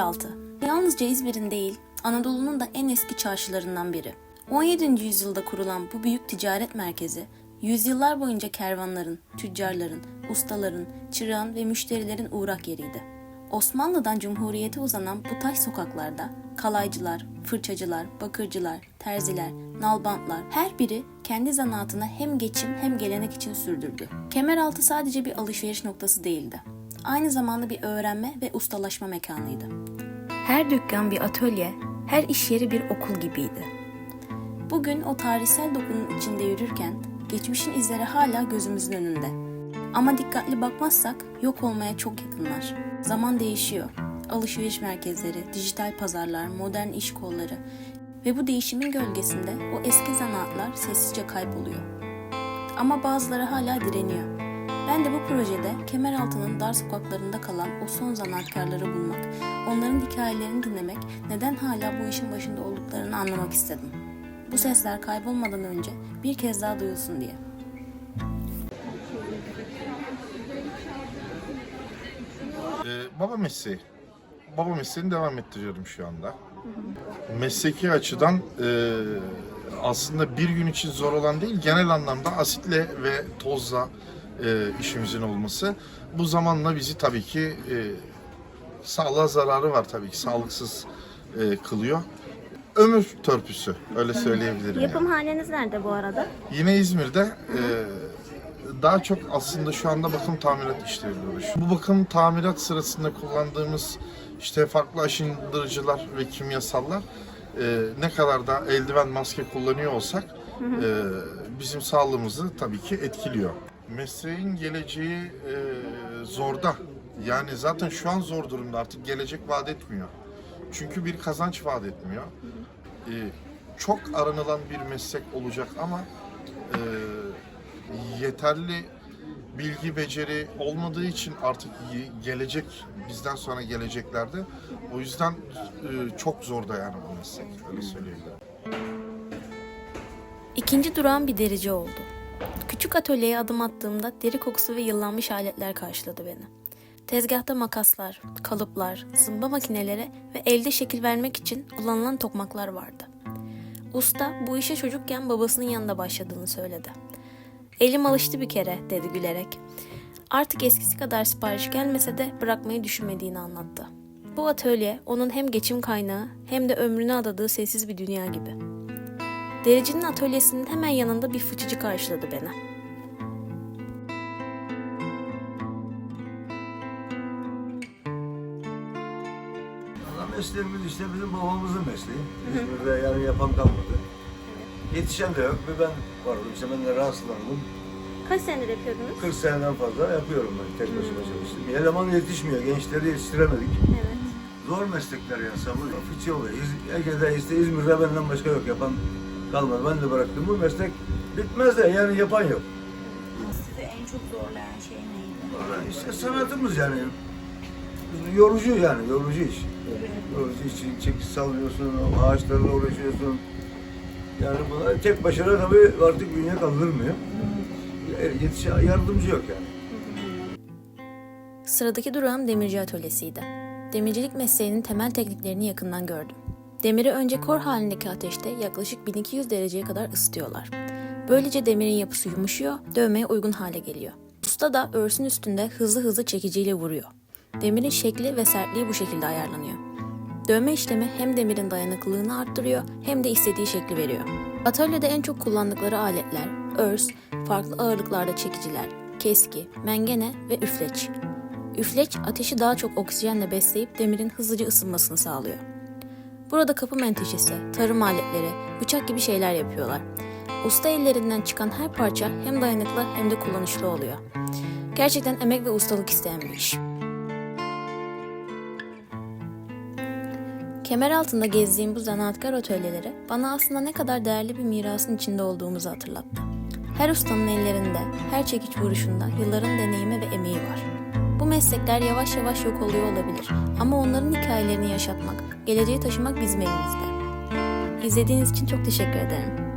Kemeraltı. Yalnızca İzmir'in değil, Anadolu'nun da en eski çarşılarından biri. 17. yüzyılda kurulan bu büyük ticaret merkezi, yüzyıllar boyunca kervanların, tüccarların, ustaların, çırağın ve müşterilerin uğrak yeriydi. Osmanlı'dan Cumhuriyet'e uzanan bu taş sokaklarda kalaycılar, fırçacılar, bakırcılar, terziler, nalbantlar her biri kendi zanaatını hem geçim hem gelenek için sürdürdü. Kemeraltı sadece bir alışveriş noktası değildi. Aynı zamanda bir öğrenme ve ustalaşma mekanıydı. Her dükkan bir atölye, her iş yeri bir okul gibiydi. Bugün o tarihsel dokunun içinde yürürken geçmişin izleri hala gözümüzün önünde. Ama dikkatli bakmazsak yok olmaya çok yakınlar. Zaman değişiyor. Alışveriş merkezleri, dijital pazarlar, modern iş kolları ve bu değişimin gölgesinde o eski zanaatlar sessizce kayboluyor. Ama bazıları hala direniyor. Ben de bu projede Kemeraltı'nın dar sokaklarında kalan o son zanaatkarları bulmak, onların hikayelerini dinlemek, neden hala bu işin başında olduklarını anlamak istedim. Bu sesler kaybolmadan önce bir kez daha duyulsun diye. Ee, baba mesleği. Baba mesleğini devam ettiriyorum şu anda. Mesleki açıdan e, aslında bir gün için zor olan değil, genel anlamda asitle ve tozla e, işimizin olması. Bu zamanla bizi tabii ki e, sağlığa zararı var tabii ki, sağlıksız e, kılıyor. Ömür törpüsü, öyle söyleyebilirim. Yapım yani. haliniz nerede bu arada? Yine İzmir'de e, daha çok aslında şu anda bakım tamirat işleriyle uğraşıyorum. Bu bakım tamirat sırasında kullandığımız işte farklı aşındırıcılar ve kimyasallar e, ne kadar da eldiven maske kullanıyor olsak e, bizim sağlığımızı tabii ki etkiliyor. Mesleğin geleceği e, zorda. Yani zaten şu an zor durumda artık gelecek vaat etmiyor. Çünkü bir kazanç vaat etmiyor. E, çok aranılan bir meslek olacak ama e, yeterli bilgi beceri olmadığı için artık gelecek bizden sonra geleceklerde o yüzden e, çok zor da yani bu meslek öyle söyleyebilirim. İkinci durağım bir derici oldu. Küçük atölyeye adım attığımda deri kokusu ve yıllanmış aletler karşıladı beni. Tezgahta makaslar, kalıplar, zımba makineleri ve elde şekil vermek için kullanılan tokmaklar vardı. Usta bu işe çocukken babasının yanında başladığını söyledi. Elim alıştı bir kere dedi gülerek. Artık eskisi kadar sipariş gelmese de bırakmayı düşünmediğini anlattı. Bu atölye onun hem geçim kaynağı hem de ömrünü adadığı sessiz bir dünya gibi. Dericinin atölyesinin hemen yanında bir fıçıcı karşıladı beni. Mesleğimiz işte bizim babamızın mesleği. İzmir'de yani yapan kalmadı. Yetişen de yok ve ben vardım işte ben de rahatsızlandım. Kaç senedir yapıyordunuz? 40 seneden fazla yapıyorum ben tek başıma çalıştım. Bir eleman yetişmiyor, gençleri yetiştiremedik. Evet. Zor meslekler ya sabır. Fıçı oluyor. İz, Ege'de işte İzmir'de benden başka yok yapan kalmadı. Ben de bıraktım. Bu meslek bitmez de yani yapan yok. Sizi en çok zorlayan şey neydi? Valla işte sanatımız yani. Yorucu yani, yorucu iş. Yorucu iş, çekiç sallıyorsun, ağaçlarla uğraşıyorsun. Yani buna tek başına tabii artık bünye kaldırmıyor. Yetiş yardımcı yok yani. Sıradaki durağım demirci atölyesiydi. Demircilik mesleğinin temel tekniklerini yakından gördüm. Demiri önce kor halindeki ateşte yaklaşık 1200 dereceye kadar ısıtıyorlar. Böylece demirin yapısı yumuşuyor, dövmeye uygun hale geliyor. Usta da örsün üstünde hızlı hızlı çekiciyle vuruyor. Demirin şekli ve sertliği bu şekilde ayarlanıyor. Dövme işlemi hem demirin dayanıklılığını arttırıyor hem de istediği şekli veriyor. Atölyede en çok kullandıkları aletler örs, farklı ağırlıklarda çekiciler, keski, mengene ve üfleç. Üfleç ateşi daha çok oksijenle besleyip demirin hızlıca ısınmasını sağlıyor. Burada kapı menteşesi, tarım aletleri, bıçak gibi şeyler yapıyorlar. Usta ellerinden çıkan her parça hem dayanıklı hem de kullanışlı oluyor. Gerçekten emek ve ustalık isteyen bir iş. Kemer altında gezdiğim bu zanaatkar atölyeleri bana aslında ne kadar değerli bir mirasın içinde olduğumuzu hatırlattı. Her ustanın ellerinde, her çekiç vuruşunda yılların deneyimi ve emeği var. Bu meslekler yavaş yavaş yok oluyor olabilir ama onların hikayelerini yaşatmak, geleceğe taşımak bizim elimizde. İzlediğiniz için çok teşekkür ederim.